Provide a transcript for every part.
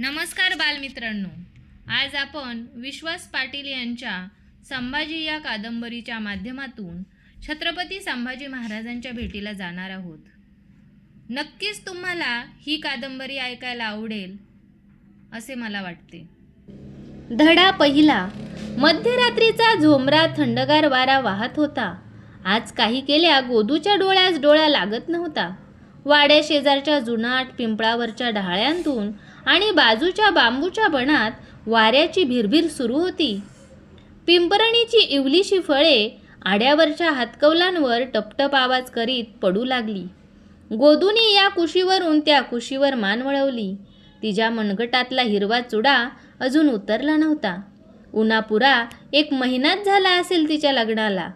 नमस्कार बालमित्रांनो. आज आपण विश्वास पाटील यांच्या संभाजी या कादंबरीच्या माध्यमातून छत्रपती संभाजी महाराजांच्या भेटीला जाणार आहोत. नक्कीच तुम्हाला ही कादंबरी ऐकायला आवडेल असे मला वाटते. धडा पहिला. मध्यरात्रीचा झोमरा थंडगार वारा वाहत होता. आज काही केल्या गोदूच्या डोळ्यास डोळा लागत नव्हता. वाड्या शेजारच्या जुनाट पिंपळावरच्या ढाळ्यांतून आणि बाजूच्या बांबूच्या बनात वाऱ्याची भिरभिर सुरू होती. पिंपरणीची इवलीशी फळे आड्यावरच्या हातकवलांवर टपटप आवाज करीत पडू लागली. गोदूनी या कुशीवरून त्या कुशीवर मान वळवली. तिच्या मनगटातला हिरवा चुडा अजून उतरला नव्हता. उन्हापुरा एक महिनाच झाला असेल तिच्या लग्नाला.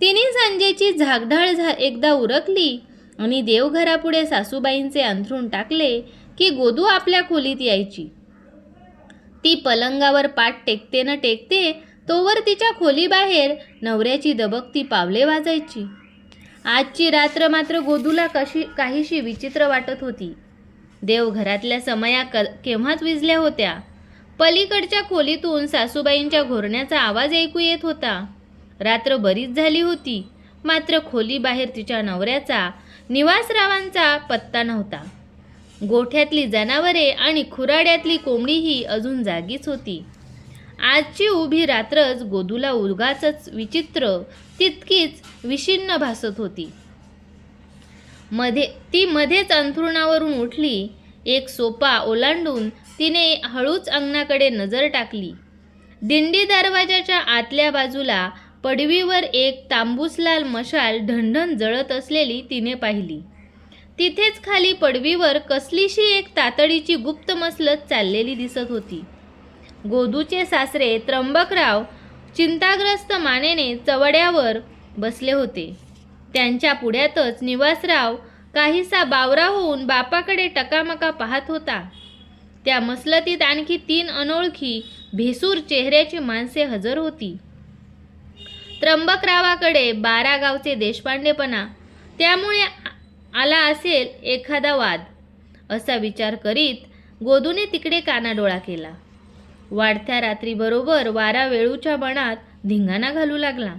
तिने सांजेची झागढाळ झा एकदा उरकली आणि देवघरापुढे सासूबाईंचे अंथरूण टाकले की गोदू आपल्या खोलीत यायची. ती पलंगावर पाठ टेकते न टेकते तोवर तिच्या खोलीबाहेर नवऱ्याची दबकती पावले वाजायची. आजची रात्र मात्र गोदूला कशी काहीशी विचित्र वाटत होती. देवघरातल्या समया क केव्हाच विजल्या होत्या? पलीकडच्या खोलीतून सासूबाईंच्या घोरण्याचा आवाज ऐकू येत होता. रात्र बरीच झाली होती मात्र खोलीबाहेर तिच्या नवऱ्याचा निवासरावांचा पत्ता नव्हता. गोठ्यातली जनावरे आणि खुराड्यातली कोंबडीही अजून जागीच होती. आजची उभी रात्रच गोदूला उगाचच विचित्र तितकीच विषिन्न भासत होती. मध्ये ती मध्येच अंथरुणावरून उठली एक सोपा ओलांडून तिने हळूच अंगणाकडे नजर टाकली. दिंडी दरवाजाच्या आतल्या बाजूला पडवीवर एक तांबूसलाल मशाल ढणढण जळत असलेली तिने पाहिली. तिथेच खाली पडवीवर कसलीशी एक तातडीची गुप्त मसलत चाललेली दिसत होती. गोदूचे सासरे त्र्यंबकराव चिंताग्रस्त मानेने चवड्यावर बसले होते. त्यांच्या पुढ्यातच निवासराव काहीसा बावरा होऊन बापाकडे टकामका पाहत होता. त्या मसलतीत आणखी तीन अनोळखी भेसूर चेहऱ्याची माणसे हजर होती. त्र्यंबकरावाकडे बारा गावचे देशपांडेपणा त्यामुळे आला असेल एखादा वाद असा विचार करीत गोदूने तिकडे कानाडोळा केला. वाढत्या रात्रीबरोबर वारा वेळूच्या बणात धिंगाणा घालू लागला.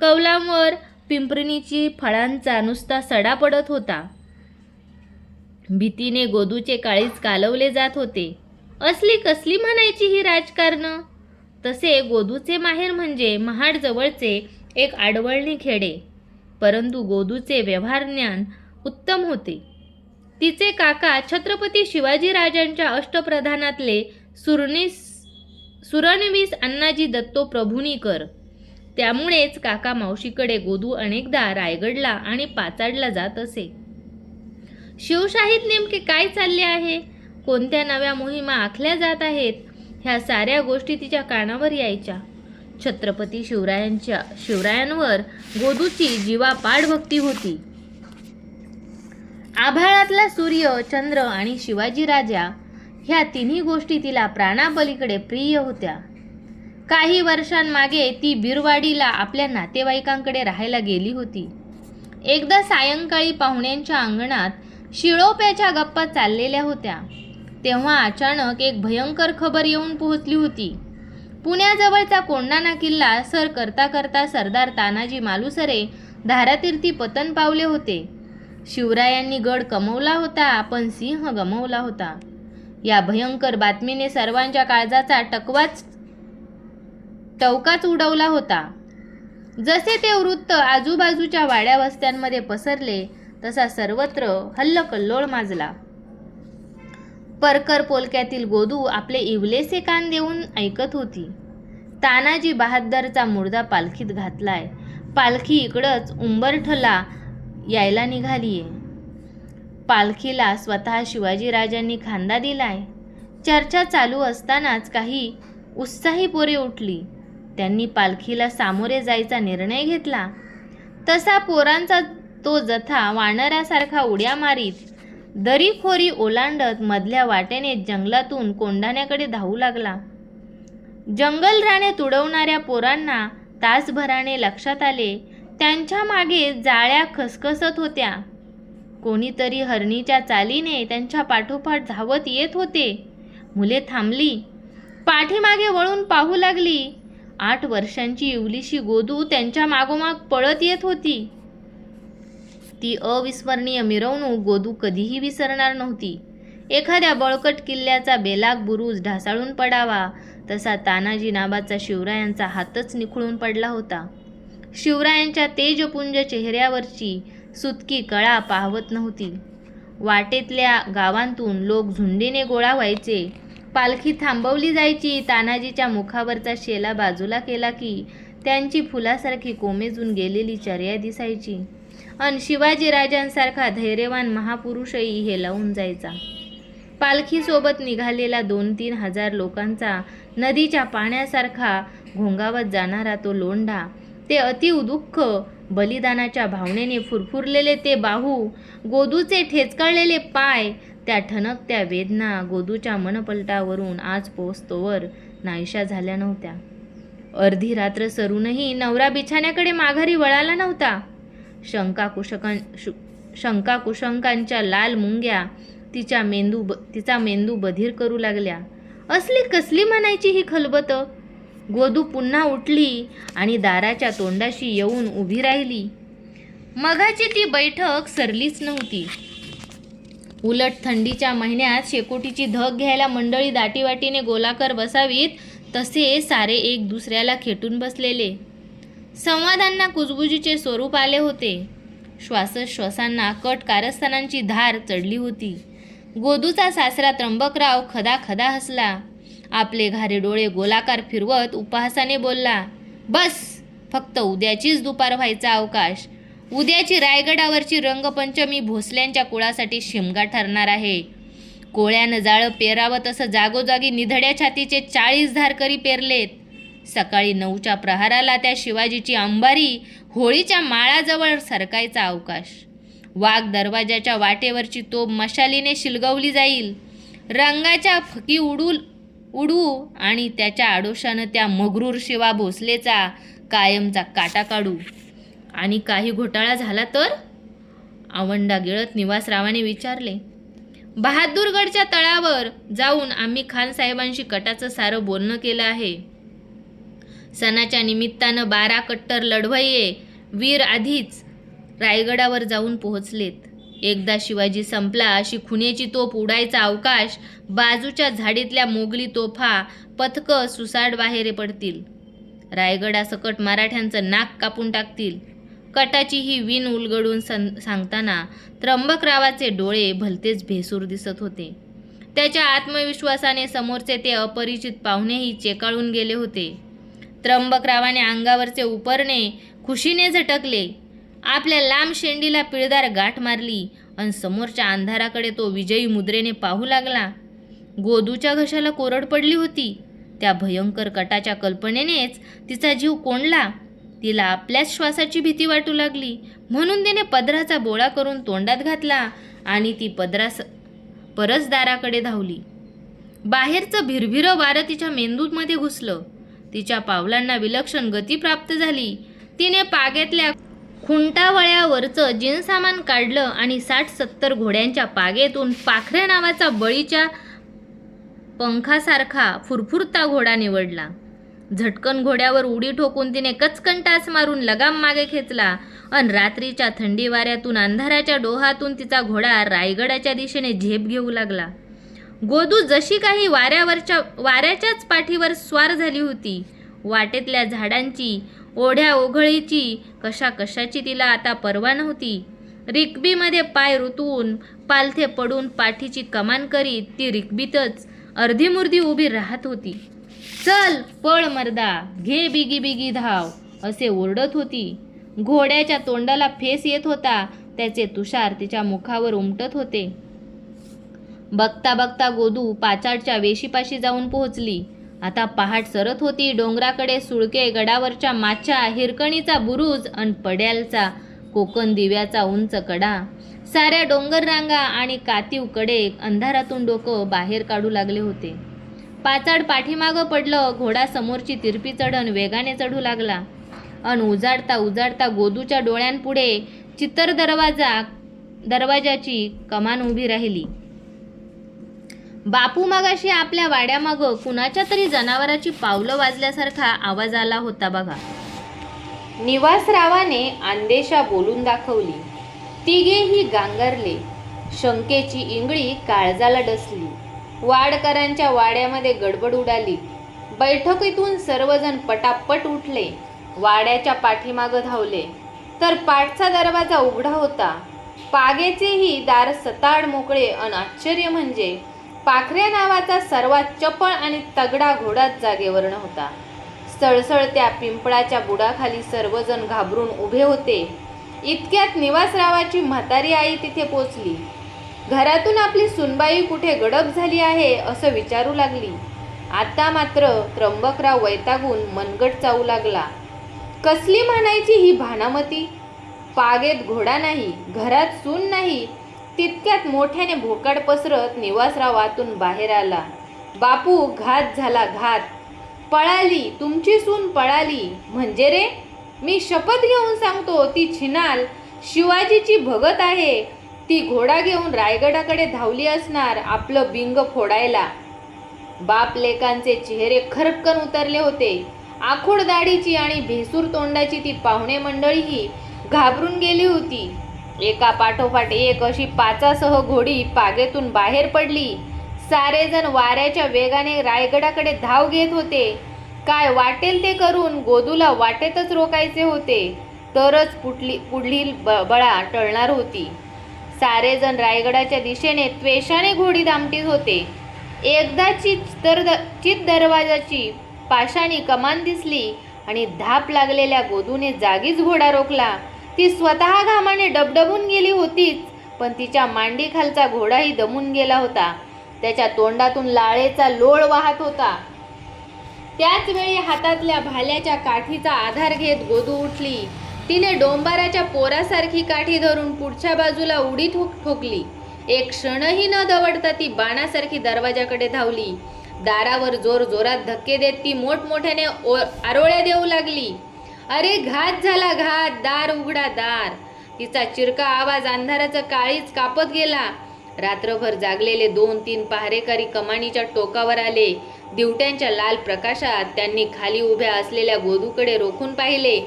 कौलांवर पिंपरणीची फळांचा नुसता सडा पडत होता. भीतीने गोदूचे काळीज कालवले जात होते. असली कसली म्हणायची ही राजकारणं? तसे गोदूचे माहेर म्हणजे महाडजवळचे एक आडवळणी खेडे. परंतु गोदूचे व्यवहार ज्ञान उत्तम होते. तिचे काका छत्रपती शिवाजीराजांच्या अष्टप्रधानातले सुरणीस सुरणवीस अण्णाजी दत्तो प्रभुनीकर त्यामुळेच काका मावशीकडे गोदू अनेकदा रायगडला आणि पाचाडला जात असे. शिवशाहीत नेमके काय चालले आहे? कोणत्या नव्या मोहिमा आखल्या जात आहेत? ह्या साऱ्या गोष्टी तिच्या कानावर यायच्या. छत्रपती शिवरायांच्या शिवरायांवर गोदूची जीवापाड भक्ती होती. आभाळातला सूर्य चंद्र आणि शिवाजी राजा ह्या तिन्ही गोष्टी तिला प्राणापलीकडे प्रिय होत्या. काही वर्षांमागे ती बिरवाडीला आपल्या नातेवाईकांकडे राहायला गेली होती. एकदा सायंकाळी पाहुण्यांच्या अंगणात शिळोप्याच्या गप्पा चाललेल्या होत्या. तेव्हा अचानक एक भयंकर खबर येऊन पोहोचली होती. पुण्याजवळचा कोंडाणा किल्ला सर करता करता सरदार तानाजी मालुसरे धारातीर्थी पतन पावले होते. शिवरायांनी गड कमवला होता पण सिंह गमवला होता. या भयंकर बातमीने सर्वांच्या काळजाचा टकवाच टवकाच उडवला होता. जसे ते वृत्त आजूबाजूच्या वाड्या वस्त्यांमध्ये पसरले तसा सर्वत्र हल्लकल्लोळ माजला. परकर पोलक्यातील गोदू आपले इवलेसे कान देऊन ऐकत होती. तानाजी बहादरचा मुर्दा पालखीत घातलाय. पालखी इकडंच उंबरठला यायला निघालीये पालखीला स्वतः शिवाजीराजांनी खांदा दिलाय. चर्चा चालू असतानाच काही उत्साही पोरे उठली. त्यांनी पालखीला सामोरे जायचा निर्णय घेतला. तसा पोरांचा तो जथा वानरासारखा उड्या मारीत दरीखोरी ओलांडत मधल्या वाटेने जंगलातून कोंढाण्याकडे धावू लागला. जंगल राणे तुडवणाऱ्या पोरांना तासभराने लक्षात आले त्यांच्या मागे जाळ्या खसखसत होत्या. कोणीतरी हरणीच्या चालीने त्यांच्या पाठोपाठ धावत येत होते. मुले थांबली. पाठीमागे वळून पाहू लागली. आठ वर्षांची इवलीशी गोदू त्यांच्या मागोमाग पळत येत होती. ती अविस्मरणीय मिरवणूक गोदू कधीही विसरणार नव्हती. एखाद्या बळकट किल्ल्याचा बेलाग बुरुज ढासाळून पडावा तसा तानाजी नावाचा शिवरायांचा हातच निखळून पडला होता. शिवरायांच्या तेजपुंज चेहऱ्यावरची सुतकी कळा पाहवत नव्हती. वाटेतल्या गावांतून लोक झुंडीने गोळा व्हायचे. पालखी थांबवली जायची. तानाजीच्या मुखावरचा शेला बाजूला केला की त्यांची फुलासारखी कोमेजून गेलेली चर्या दिसायची. अन शिवाजी राजांसारखा धैर्यवान महापुरुषही हे लावून जायचा. पालखीसोबत निघालेला दोन तीन हजार लोकांचा नदीच्या पाण्यासारखा घोंगावत जाणारा तो लोंढा ते अतिव दुःख बलिदानाच्या भावनेने फुरफुरलेले ते बाहू गोदूचे ठेचकाळलेले पाय त्या ठणकत्या वेदना गोदूच्या मनपलटावरून आज पोचतोवर नाहीशा झाल्या नव्हत्या. अर्धी रात्र सरूनही नवरा बिछाण्याकडे माघारी वळाला नव्हता. शंका कुशकां शु शंका कुशंकांच्या लाल मुंग्या तिच्या मेंदू ब तिचा मेंदू बधीर करू लागल्या. असली कसली म्हणायची ही खलबतं? गोदू पुन्हा उठली आणि दाराच्या तोंडाशी येऊन उभी राहिली. मगाची ती बैठक सरलीच नव्हती. उलट थंडीच्या महिन्यात शेकोटीची धग घ्यायला मंडळी दाटीवाटीने गोलाकार बसावीत तसे सारे एक दुसऱ्याला खेटून बसलेले. संवादांना कुजबुजीचे स्वरूप आले होते. श्वासोश्वासांना कट कारस्थानांची धार चढली होती. गोदूचा सासरा त्र्यंबकराव खदा खदा हसला. आपले घारे डोळे गोलाकार फिरवत उपहासाने बोलला बस फक्त उद्याचीच दुपार व्हायचा अवकाश. उद्याची रायगडावरची रंगपंचमी भोसल्यांच्या कुळासाठी शिमगा ठरणार आहे. कोळ्यानं जाळं पेरावं तसं जागोजागी निधड्या छातीचे चाळीस धारकरी पेरलेत. सकाळी नऊच्या प्रहाराला त्या शिवाजीची अंबारी होळीच्या माळाजवळ सरकायचा अवकाश. वाघ दरवाजाच्या वाटेवरची तोप मशालीने शिलगवली जाईल. रंगाच्या फकी उडूल उडवू आणि त्याच्या आडोशानं त्या मगरूर शिवा भोसलेचा कायमचा काटा काढू. आणि काही घोटाळा झाला तर? आवंडा गिळत निवासरावाने विचारले बहादूरगडच्या तळावर जाऊन आम्ही खानसाहेबांशी कटाचं सारं बोलणं केलं आहे. सणाच्या निमित्तानं बारा कट्टर लढवये वीर आधीच रायगडावर जाऊन पोहोचलेत. एकदा शिवाजी संपला अशी खुनेची तोफ उडायचा अवकाश बाजूच्या झाडीतल्या मोगली तोफा पथकं सुसाड बाहेर पडतील रायगडासकट मराठ्यांचं नाक कापून टाकतील. कटाची ही विण उलगडून सं सांगताना त्र्यंबकरावाचे डोळे भलतेच भेसूर दिसत होते. त्याच्या आत्मविश्वासाने समोरचे ते अपरिचित पाहुणेही चेकाळून गेले होते. त्र्यंबकरावाने अंगावरचे उपरणे खुशीने झटकले. आपल्या लांब शेंडीला पिळदार गाठ मारली आणि समोरच्या अंधाराकडे तो विजयी मुद्रेने पाहू लागला. गोदूच्या घशाला कोरड पडली होती. त्या भयंकर कटाच्या कल्पनेनेच तिचा जीव कोंडला. तिला आपल्याच श्वासाची भीती वाटू लागली. म्हणून तिने पदराचा बोळा करून तोंडात घातला आणि ती पदरास परसदाराकडे धावली. बाहेरचं भिरभिरं वारं तिच्या मेंदूमध्ये घुसलं. तिच्या पावलांना विलक्षण गती प्राप्त झाली. तिने पाग्यातल्या खुंटावळ्यावरचं जिनसामान काढलं आणि साठ सत्तर घोड्यांच्या पागेतून पाखऱ्या नावाचा बळीच्या पंखासारखा फुरफुरता घोडा निवडला. झटकन घोड्यावर उडी ठोकून तिने कचकन टाच मारून लगाम मागे खेचला अन रात्रीच्या थंडी वाऱ्यातून अंधाराच्या डोहातून तिचा घोडा रायगडाच्या दिशेने झेप घेऊ लागला. गोदू जशी काही वाऱ्यावरच्या वाऱ्याच्याच पाठीवर स्वार झाली होती. वाटेतल्या झाडांची ओढ्या ओघळीची कशा कशाची तिला आता पर्वा नव्हती. रिकबीमध्ये पाय रुतवून पालथे पडून पाठीची कमान करीत ती रिकबीतच अर्धीमुर्धी उभी राहत होती. चल पळ मर्दा घे बिगी बिगी धाव असे ओरडत होती. घोड्याच्या तोंडाला फेस येत होता त्याचे तुषार तिच्या मुखावर उमटत होते. बघता बघता गोदू पाचाडच्या वेशीपाशी जाऊन पोहोचली. आता पहाट सरत होती डोंगराकडे सुळके गडावरच्या माच्या हिरकणीचा बुरुज अन पड्यालचा कोकण दिव्याचा उंच कडा. साऱ्या डोंगर रांगा आणि कातीवकडे अंधारातून डोकं बाहेर काढू लागले होते. पाचाड पाठीमागं पडलं घोडा समोरची तिरपी चढण वेगाने चढू लागला. अन उजाडता उजाडता गोदूच्या डोळ्यांपुढे चित्तर दरवाजा दरवाजाची कमान उभी राहिली. बापू मगाशी आपल्या वाड्यामागं कुणाच्या तरी जनावराची पावलं वाजल्यासारखा आवाज आला होता बघा. निवासरावाने अंदेशा बोलून दाखवली. तिघेही गांगरले. शंकेची इंगळी काळजाला डसली. वाडकरांच्या वाड्यामध्ये गडबड उडाली. बैठकीतून सर्वजण पटापट उठले. वाड्याच्या पाठीमागं धावले. तर पाठचा दरवाजा उघडा होता. पागेचेही दार सताड मोकळे अन आश्चर्य म्हणजे पाखऱ्या नावाचा सर्वात चपळ आणि तगडा घोडाच जागेवरनं होता. सळसळत्या पिंपळाच्या बुडाखाली सर्वजण घाबरून उभे होते. इतक्यात निवासरावाची म्हातारी आई तिथे पोचली. घरातून आपली सुनबाई कुठे गडप झाली आहे? असं विचारू लागली. आता मात्र त्र्यंबकराव वैतागून मनगट चावू लागला. कसली म्हणायची ही भानामती? पागेत घोडा नाही घरात सून नाही तितक्यात मोठ्याने भोकाड पसरत निवासराव आतून बाहेर आला. बापू घात झाला घात. पळाली तुमची सून पळाली. म्हणजे रे? मी शपथ घेऊन सांगतो ती छिनाल शिवाजीची भगत आहे. ती घोडा घेऊन रायगडाकडे धावली असणार आपलं बिंग फोडायला. बाप लेकांचे चेहरे खरकन उतरले होते. आखूड दाढीची आणि भेसूर तोंडाची ती पाहुणे मंडळीही घाबरून गेली होती. एका पाठोपाठ एक अशी पाचासह घोडी पागेतून बाहेर पडली. सारेजण वाऱ्याच्या वेगाने रायगडाकडे धाव घेत होते. काय वाटेल ते करून गोदूला वाटेतच रोकायचे होते. तरच पुढली पुढील ब बळा टळणार होती. सारेजण रायगडाच्या दिशेने त्वेषाने घोडी दामटीत होते. एकदाची तर चित दरवाजाची पाशाणी कमान दिसली आणि धाप लागलेल्या गोदूने जागीच घोडा रोखला. ती स्वतः घामाने डबडबून गेली होतीच पण तिच्या मांडीखालचा घोडाही दमून गेला होता. त्याच्या तोंडातून लाळेचा लोळ वाहत होता. त्याचवेळी हातातल्या भाल्याच्या काठीचा आधार घेत गोदू उठली. तिने डोंबाराच्या पोरासारखी काठी धरून पुढच्या बाजूला उडी ठोक ठोकली. एक क्षणही न दवडता ती बाणासारखी दरवाजाकडे धावली. दारावर जोर जोरात धक्के देत ती मोठमोठ्याने ओ- आरोळ्या देऊ लागली. अरे घात झाला घात दार उघडा दार. तिचा चिरका आवाज अंधाराचा काळीच कापत गेला. रात्रभर जागलेले दोन तीन पहारेकरी कमानीच्या टोकावर आले. दिवट्यांच्या लाल प्रकाशात त्यांनी खाली उभ्या असलेल्या गोदूकडे रोखून पाहिले.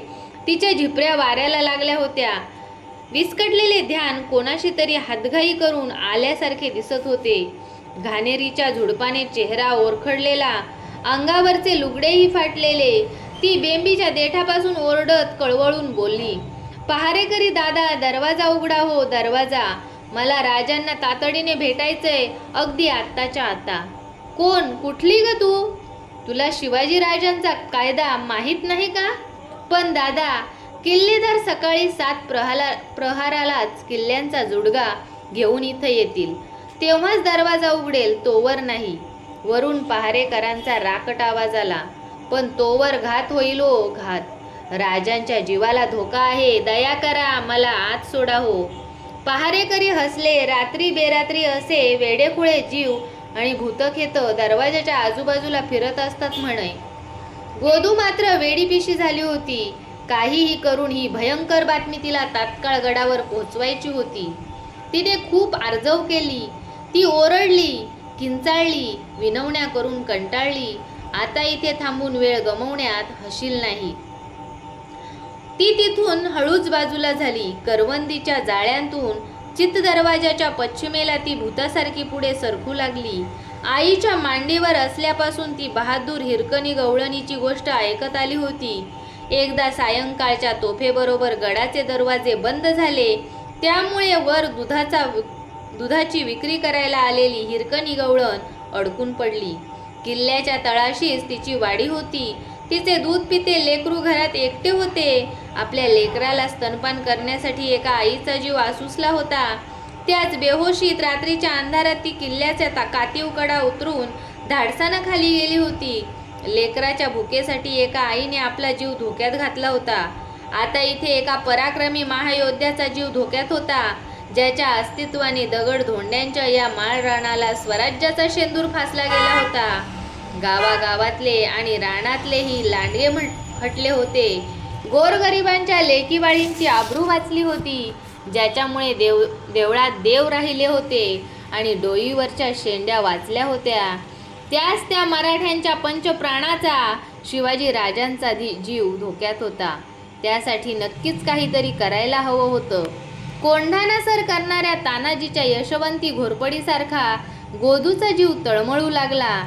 तिच्या झिपऱ्या वाऱ्याला लागल्या होत्या. विस्कटलेले ध्यान कोणाशी तरी हातघाई करून आल्यासारखे दिसत होते. घाणेरीच्या झुडपाने चेहरा ओरखडलेला. अंगावरचे लुगडेही फाटलेले. ती बेंबीच्या देठापासून ओरडत कळवळून बोलली पहारेकरी दादा दरवाजा उघडा हो दरवाजा. मला राजांना तातडीने भेटायचंय अगदी आत्ताच्या आता. कोण? कुठली ग तू? तुला शिवाजी राजांचा कायदा माहीत नाही का? पण दादा किल्लेदार सकाळी सात प्रहाला प्रहारालाच किल्ल्यांचा जुडगा घेऊन इथं येतील. तेव्हाच दरवाजा उघडेल तोवर नाही. वरून पहारेकरांचा राकट आवाज आला. पण तोवर घात होईल ओ घात. राजांच्या जीवाला धोका आहे दया करा मला आत सोडा हो. पहारेकरी हसले रात्री बेरात्री असे वेडेखुळे जीव आणि भूतखेत दरवाजाच्या आजूबाजूला फिरत असतात म्हणे. गोदू मात्र वेडीपिशी झाली होती. काहीही करून ही भयंकर बातमी तिला तात्काळ गडावर पोचवायची होती. तिने खूप आर्जव केली. ती ओरडली किंचाळली विनवण्या करून कंटाळली. आता इथे थांबून वेळ गमवण्यात हशील नाही. ती तिथून हळूच बाजूला झाली. करवंदीच्या जाळ्यांतून चित्त दरवाजाच्या पश्चिमेला ती भूतासारखी पुढे सरकू लागली. आईच्या मांडीवर असल्यापासून ती बहादूर हिरकणी गवळणीची गोष्ट ऐकत आली होती. एकदा सायंकाळच्या तोफेबरोबर गडाचे दरवाजे बंद झाले. त्यामुळे वर दुधाचा दुधाची विक्री करायला आलेली हिरकणी गवळण अडकून पडली. किल्ल्याच्या तळाशीच तिची वाडी होती. तिचे दूध पिते लेकरू घरात एकटे होते. आपल्या लेकराला स्तनपान करण्यासाठी एका आईचा जीव आसुसला होता. त्याच बेहोशीत रात्रीच्या अंधारात ती किल्ल्याच्या ता कातीवकडा उतरून धाडसानं खाली गेली होती. लेकराच्या भुकेसाठी एका आईने आपला जीव धोक्यात घातला होता. आता इथे एका पराक्रमी महायोद्ध्याचा जीव धोक्यात होता. ज्याच्या अस्तित्वाने दगड धोंड्यांच्या या माळराणाला स्वराज्याचा शेंदूर फासला गेला होता. गावागावातले आणि रानातलेही लांडगे म्हट हटले होते. गोरगरिबांच्या लेकीवाळींची आबरू वाचली होती. ज्याच्यामुळे देव देवळात देव राहिले होते आणि डोईवरच्या शेंड्या वाचल्या होत्या. त्याच त्या मराठ्यांच्या पंचप्राणाचा शिवाजी राजांचा जीव धोक्यात होता. त्यासाठी नक्कीच काहीतरी करायला हवं होतं. कोंढाणासर करणाऱ्या तानाजीच्या यशवंती घोरपडीसारखा गोदूचा जीव तळमळू लागला.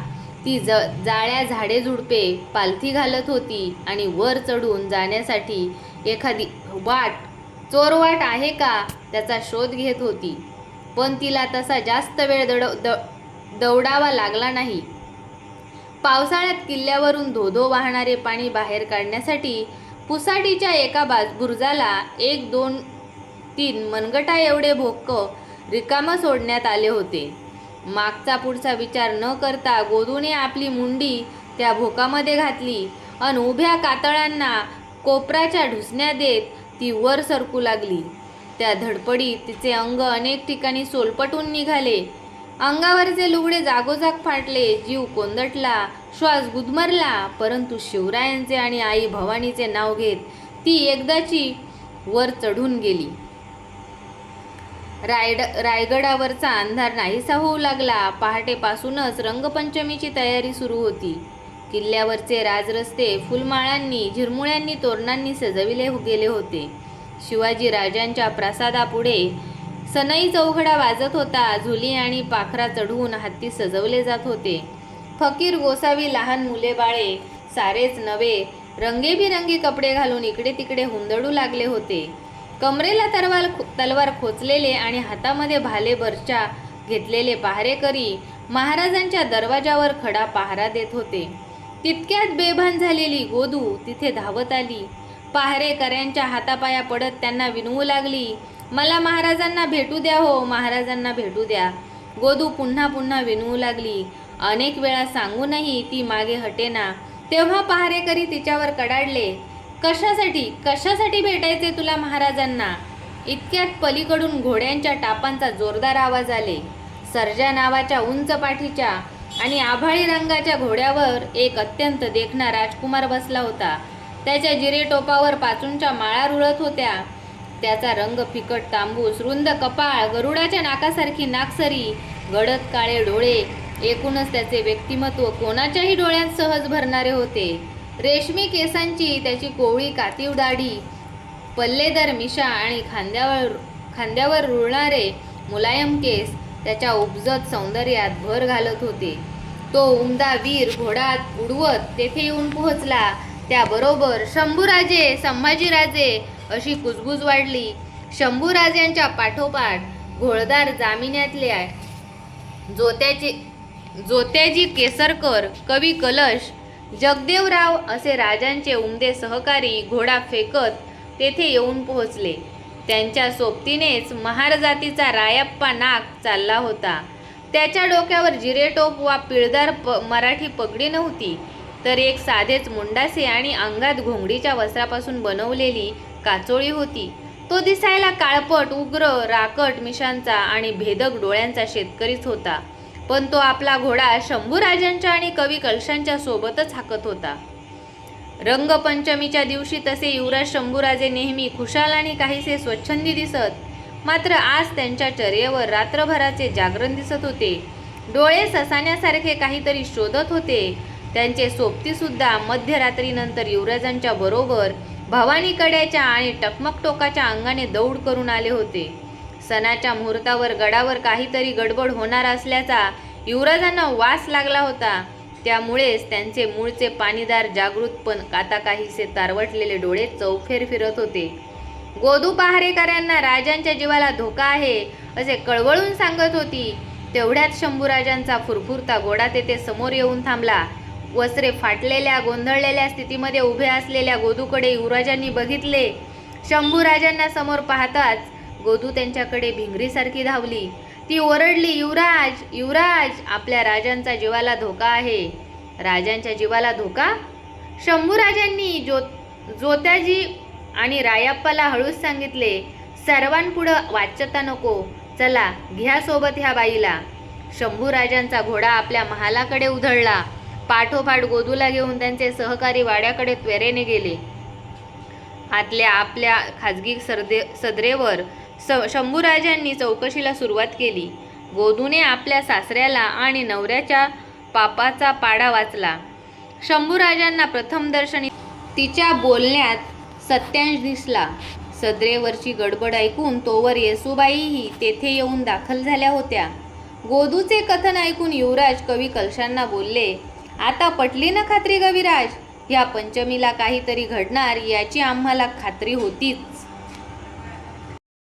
ती ज जाळ्या झाडे झुडपे पालथी घालत होती आणि वर चढून जाण्यासाठी एखादी वाट चोरवाट आहे का त्याचा शोध घेत होती. पण तिला तसा जास्त वेळ दड द दौडावा लागला नाही. पावसाळ्यात किल्ल्यावरून धोधो वाहणारे पाणी बाहेर काढण्यासाठी पुसाटीच्या एका बाज बुरुजाला एक दोन तीन मनगटा एवढे भोक्क रिकामं सोडण्यात आले होते. मागचा पुढचा विचार न करता गोदूने आपली मुंडी त्या भोकामध्ये घातली अन उभ्या कातळांना कोपराच्या ढुसण्या देत ती वर सरकू लागली. त्या धडपडीत तिचे अंग अनेक ठिकाणी सोलपटून निघाले. अंगावरचे लुगडे जागोजाग फाटले जीव कोंदटला श्वास गुदमरला परंतु शिवरायांचे आणि आई भवानीचे नाव घेत ती एकदाची वर चढून गेली. रायड रायगडावरचा अंधार नाहीसा होऊ लागला. पहाटेपासूनच रंगपंचमीची तयारी सुरू होती. किल्ल्यावरचे राजरस्ते फुलमाळांनी झिरमुळ्यांनी तोरणांनी सजविले हो-, गेले होते. शिवाजी राजांच्या प्रासादापुढे सनई चौघडा वाजत होता. झुली आणि पाखरा चढवून हत्ती सजवले जात होते. फकीर गोसावी लहान मुले बाळे सारेच नवे रंगेबिरंगी कपडे घालून इकडे तिकडे हुंदडू लागले होते. कमरेला तलवार तलवार खोचलेले आणि हातामध्ये भाले बर्चा घेतलेले पहारेकरी महाराजांच्या दरवाजावर खडा पहारा देत होते. तितक्यात बेभान झालेली गोदू तिथे धावत आली. पहारेकऱ्यांच्या हातापाया पडत त्यांना विनवू लागली मला महाराजांना भेटू द्या हो महाराजांना भेटू द्या. गोदू पुन्हा पुन्हा विनवू लागली. अनेक वेळा सांगूनही ती मागे हटेना. तेव्हा पहारेकरी तिच्यावर कडाडले कशासाठी कशासाठी भेटायचे तुला महाराजांना? इतक्यात पलीकडून घोड्यांच्या टापांचा जोरदार आवाज आले. सर्जा नावाच्या उंच पाठीच्या आणि आभाळी रंगाच्या घोड्यावर एक अत्यंत देखणा राजकुमार बसला होता. त्याच्या जिरे टोपावर पाचूंच्या माळा रुळत होत्या. त्याचा रंग फिकट तांबूस रुंद कपाळ गरुडाच्या नाकासारखी नाकसरी गडद काळे डोळे एकूणच त्याचे व्यक्तिमत्व कोणाच्याही डोळ्यात सहज भरणारे होते. रेशमी केसांची त्याची कोवळी कातीव दाढी पल्लेदार मिशा आणि खांद्यावर खांद्यावर रुळणारे मुलायम केस त्याच्या उपजत सौंदर्यात भर घालत होते. तो उमदा वीर घोडात उडवत तेथे येऊन पोहोचला. त्याबरोबर शंभूराजे संभाजीराजे अशी कुजबूज वाढली. शंभूराजांच्या पाठोपाठ घोळदार जामिन्यातल्या जोत्याचे जोत्याजी केसरकर कवी कलश जगदेवराव असे राजांचे उमदे सहकारी घोडा फेकत तेथे येऊन पोहोचले. त्यांच्या सोबतीनेच महारजातीचा रायप्पा नाग चालला होता. त्याच्या डोक्यावर जिरेटोप वा पिळदार प मराठी पगडी नव्हती तर एक साधेच मुंडासे आणि अंगात घोंगडीच्या वस्त्रापासून बनवलेली काचोळी होती. तो दिसायला काळपट उग्र राकट मिशांचा आणि भेदक डोळ्यांचा शेतकरीच होता. पण तो आपला घोडा शंभूराजांच्या आणि कवी कलशांच्या सोबतच हाकत होता. रंगपंचमीच्या दिवशी तसे युवराज शंभूराजे नेहमी खुशाल आणि काहीसे स्वच्छंदी दिसत. मात्र आज त्यांच्या चर्येवर रात्रभराचे जागरण दिसत होते. डोळे ससाण्यासारखे काहीतरी शोधत होते. त्यांचे सोबतीसुद्धा मध्यरात्रीनंतर युवराजांच्या बरोबर भवानी कड्याच्या आणि टकमक टोकाच्या अंगाने दौड करून आले होते. सणाच्या मुहूर्तावर गडावर काहीतरी गडबड होणार असल्याचा युवराजांना वास लागला होता. त्यामुळेच त्यांचे मूळचे पाणीदार जागृत पण आता काहीसे तारवटलेले डोळे चौफेर फिरत होते. गोदू पहारेकरांना राजांच्या जीवाला धोका आहे असे कळवळून सांगत होती. तेवढ्यात शंभूराजांचा फुरफुरता गोडा तेथे समोर येऊन थांबला. वस्त्रे फाटलेल्या गोंधळलेल्या स्थितीमध्ये उभे असलेल्या गोदूकडे युवराजांनी बघितले. शंभूराजांना समोर पाहताच गोदू त्यांच्याकडे भिंगरीसारखी धावली. ती ओरडली युवराज युवराज आपल्या राजांचा जीवाला धोका आहे. राजांच्या जीवाला धोका? शंभूराजांनी जो जोत्याजी आणि रायाप्पाला हळूच सांगितले सर्वांपुढं वाच्यता नको चला घ्या सोबत ह्या बाईला. शंभूराजांचा घोडा आपल्या महालाकडे उधळला. पाठोपाठ गोदूला घेऊन त्यांचे सहकारी वाड्याकडे त्वरेने गेले. आतल्या आपल्या खाजगी सरदे सदरेवर स शंभूराजांनी चौकशीला सुरुवात केली. गोदूने आपल्या सासऱ्याला आणि नवऱ्याच्या पापाचा पाडा वाचला. शंभूराजांना प्रथमदर्शनी तिच्या बोलण्यात सत्यांश दिसला. सदरेवरची गडबड ऐकून तोवर येसुबाईही तेथे येऊन दाखल झाल्या होत्या. गोदूचे कथन ऐकून युवराज कवी कलशांना बोलले आता पटली ना खात्री कविराज ह्या पंचमीला काहीतरी घडणार याची आम्हाला खात्री होतीच.